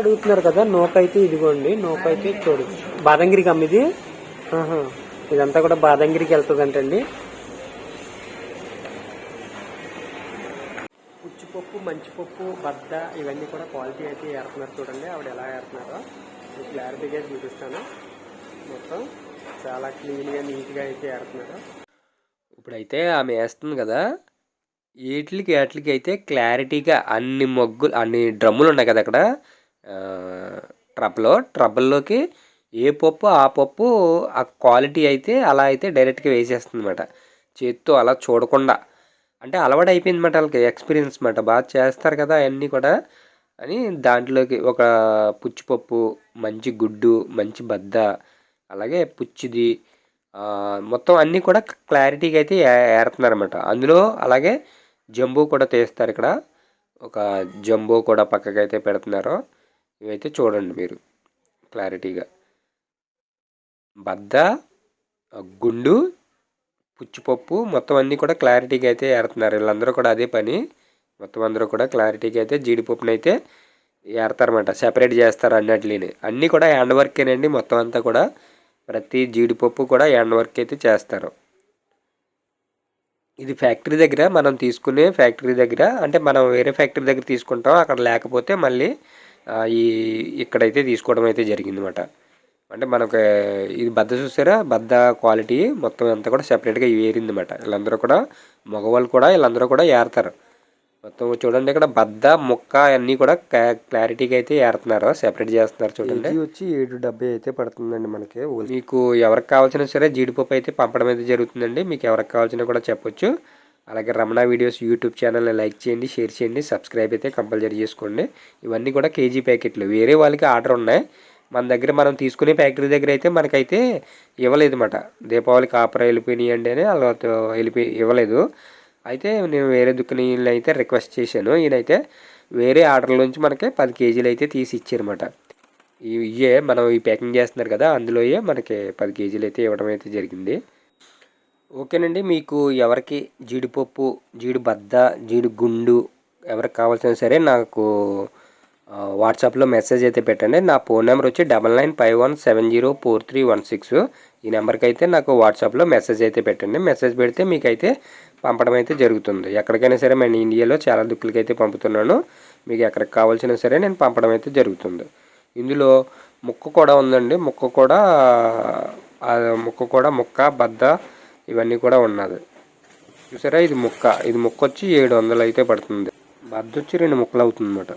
అడుగుతున్నారు కదా నోకైతే ఇదిగోండి నోకైతే చూడు బాదంగిరికి అమ్మిది ఇదంతా కూడా బాదంగిరికి వెళ్తుందంటండి. పుచ్చిపప్పు మంచిపప్పు బద్ద ఇవన్నీ కూడా క్వాలిటీ అయితే ఏరుతున్నారు చూడండి. ఆవిడ ఎలా ఏరుతున్నారో క్లారిటీగా చూపిస్తాను. మొత్తం చాలా క్లీన్గా నీట్గా అయితే ఏరుతున్నారు ఇప్పుడైతే ఆమె వేస్తుంది కదా. వీటికి వాటికి అయితే క్లారిటీగా అన్ని మొగ్గులు అన్ని డ్రమ్ములు ఉన్నాయి కదా అక్కడ. ట్రబ్లో ట్రబుల్లోకి ఏ పప్పు ఆ పప్పు ఆ క్వాలిటీ అయితే అలా అయితే డైరెక్ట్గా వేసేస్తుంది అనమాట చేత్తో అలా చూడకుండా. అంటే అలవాటు అయిపోయింది అనమాట వాళ్ళకి ఎక్స్పీరియన్స్ అనమాట బాగా చేస్తారు కదా అవన్నీ కూడా అని దాంట్లోకి ఒక పుచ్చిపప్పు మంచి గుడ్డు మంచి బద్ద అలాగే పుచ్చిది మొత్తం అన్నీ కూడా క్లారిటీగా అయితే ఏరుతున్నారు అనమాట అందులో అలాగే జంబూ కూడా తీస్తారు ఇక్కడ. ఒక జంబూ కూడా పక్కకైతే అయితే పెడుతున్నారు. ఇవైతే చూడండి మీరు క్లారిటీగా. బద్ద గుండు పుచ్చిపప్పు మొత్తం అన్నీ కూడా క్లారిటీగా అయితే ఏరుతున్నారు. వీళ్ళందరూ కూడా అదే పని. మొత్తం అందరూ కూడా క్లారిటీగా అయితే జీడిపప్పునైతే అయితే ఏరతారన్నమాట. సెపరేట్ చేస్తారు అన్నట్లని. అన్నీ కూడా హ్యాండ్ వర్కేనండి. మొత్తం అంతా కూడా ప్రతి జీడిపప్పు కూడా హ్యాండ్ వర్క్ అయితే చేస్తారు. ఇది ఫ్యాక్టరీ దగ్గర మనం తీసుకునే ఫ్యాక్టరీ దగ్గర అంటే మనం వేరే ఫ్యాక్టరీ దగ్గర తీసుకుంటాం. అక్కడ లేకపోతే మళ్ళీ ఈ ఇక్కడైతే తీసుకోవడం అయితే జరిగిందన్నమాట. అంటే మనకు ఇది బద్ద చూసారా? బద్ద క్వాలిటీ మొత్తం అంతా కూడా సెపరేట్గా ఏరిందన్నమాట. వీళ్ళందరూ కూడా మగవాళ్ళు కూడా వీళ్ళందరూ కూడా ఏరతారు. మొత్తం చూడండి ఇక్కడ బద్ద ముక్క అన్నీ కూడా క్లారిటీగా అయితే ఏరుతున్నారు. సెపరేట్ చేస్తున్నారు చూడండి. ఇది వచ్చి ఏడు డెబ్బై అయితే పడుతుందండి మనకి మీకు ఎవరికి కావాల్సిన సరే జీడిపప్పు అయితే పంపడం అయితే జరుగుతుందండి. మీకు ఎవరికి కావాల్సిన కూడా చెప్పొచ్చు. అలాగే రమణ వీడియోస్ యూట్యూబ్ ఛానల్ని లైక్ చేయండి షేర్ చేయండి సబ్స్క్రైబ్ అయితే కంపల్సరీ చేసుకోండి. ఇవన్నీ కూడా కేజీ ప్యాకెట్లు. వేరే వాళ్ళకి ఆర్డర్ ఉన్నాయి. మన దగ్గర మనం తీసుకునే ఫ్యాక్టరీ దగ్గర అయితే మనకైతే ఇవ్వలేదు అనమాట దీపావళికి ఆఫర్ వెళ్ళిపోయినాయండి అని అలా వెళ్ళిపోయి ఇవ్వలేదు. అయితే నేను వేరే దుకాణీలు అయితే రిక్వెస్ట్ చేశాను. ఈయనైతే వేరే ఆర్డర్ల నుంచి మనకి పది కేజీలు అయితే తీసి ఇచ్చారన్నమాట. ఇవే మనం ఈ ప్యాకింగ్ చేస్తున్నారు కదా అందులోయే మనకి పది కేజీలు అయితే ఇవ్వడం అయితే జరిగింది. ఓకేనండి. మీకు ఎవరికి జీడిపప్పు జీడి బద్ద జీడి గుండు ఎవరికి కావాల్సిన సరే నాకు వాట్సాప్లో మెసేజ్ అయితే పెట్టండి. నా ఫోన్ నెంబర్ వచ్చి double nine five one seven zero four three one six. ఈ నెంబర్కి అయితే నాకు వాట్సాప్లో మెసేజ్ అయితే పెట్టండి. మెసేజ్ పెడితే మీకైతే పంపడం అయితే జరుగుతుంది. ఎక్కడికైనా సరే నేను ఇండియాలో చాలా దుక్కులకి అయితే పంపుతున్నాను. మీకు ఎక్కడికి కావాల్సిన సరే నేను పంపడం అయితే జరుగుతుంది. ఇందులో ముక్క కూడా ఉందండి. ముక్క కూడా ముక్క కూడా ముక్క బద్ద ఇవన్నీ కూడా ఉన్నది. చూసారా? ఇది ముక్క. ఇది ముక్క వచ్చి ఏడు వందలు అయితే పడుతుంది. బద్దొచ్చి రెండు ముక్కలు అవుతుంది అన్నమాట